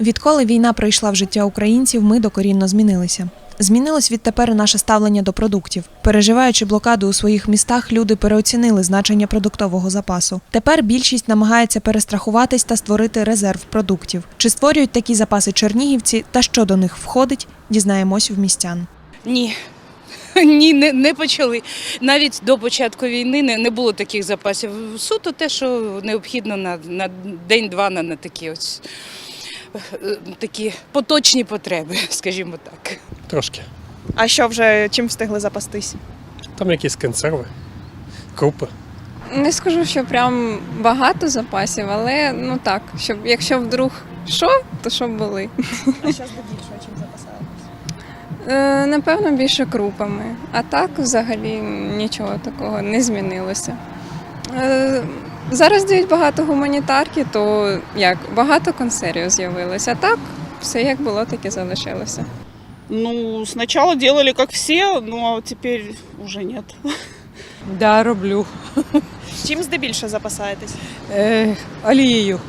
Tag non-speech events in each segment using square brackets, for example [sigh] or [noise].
Відколи війна прийшла в життя українців, ми докорінно змінилися. Змінилось відтепер наше ставлення до продуктів. Переживаючи блокаду у своїх містах, люди переоцінили значення продуктового запасу. Тепер більшість намагається перестрахуватись та створити резерв продуктів. Чи створюють такі запаси чернігівці та що до них входить, дізнаємось в містян. Ні. [laughs] Ні, не, не почали. Навіть до початку війни не, не було таких запасів. Суто те, що необхідно на, на день-два на, на такі ось такі поточні потреби, [laughs] скажімо так. Трошки. А що вже чим встигли запастись? Там якісь консерви, крупи. Не скажу, що прям багато запасів, але ну так, щоб якщо вдруг що, то щоб були. А що здебільшого чим запасаєтесь? Е, напевно, більше крупами. А так взагалі нічого такого не змінилося. Зараз дають багато гуманітарки, то як багато консервів з'явилося. А так, все як було, так і залишилося. Ну, сначала делали как все, но теперь уже нет. Да, роблю. Чим здебільшого запасаєтесь? Е, олією.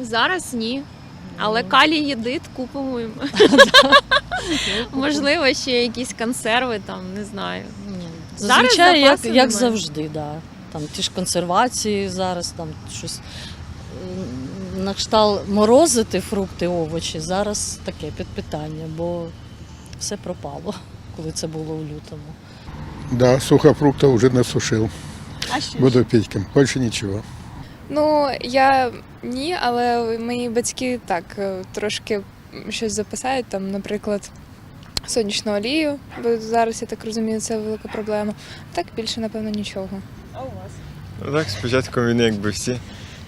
Зараз ні. Але калій єдит [laughs] купимо. Можливо, ще якісь консерви там, не знаю. Зараз Зазвичай, як, як немає. завжди, да. Там ті ж консервації зараз, там щось м, на кшталт морозити фрукти, овочі. Зараз таке під питання, бо все пропало, коли це було в лютому. Да, сухофрукты уже насушил. А що? Буду пить. Больше ничего. Ну, я ні, але мої батьки так е, трошки щось записають, там, наприклад, сонячну олію, бо зараз, я так розумію, це велика проблема. Так більше, напевно, нічого. А у вас? Ну так, спочатку війни, якби всі.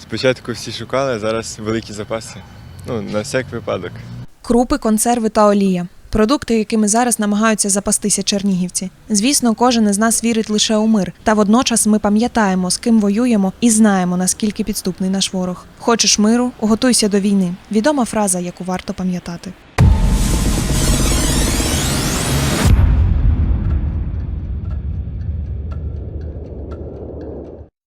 Спочатку всі шукали, а зараз великі запаси. Ну, на всяк випадок. Крупи, консерви та олія. Продукти, якими зараз намагаються запастися чернігівці. Звісно, кожен із нас вірить лише у мир, та водночас ми пам'ятаємо, з ким воюємо, і знаємо, наскільки підступний наш ворог. Хочеш миру, готуйся до війни. Відома фраза, яку варто пам'ятати.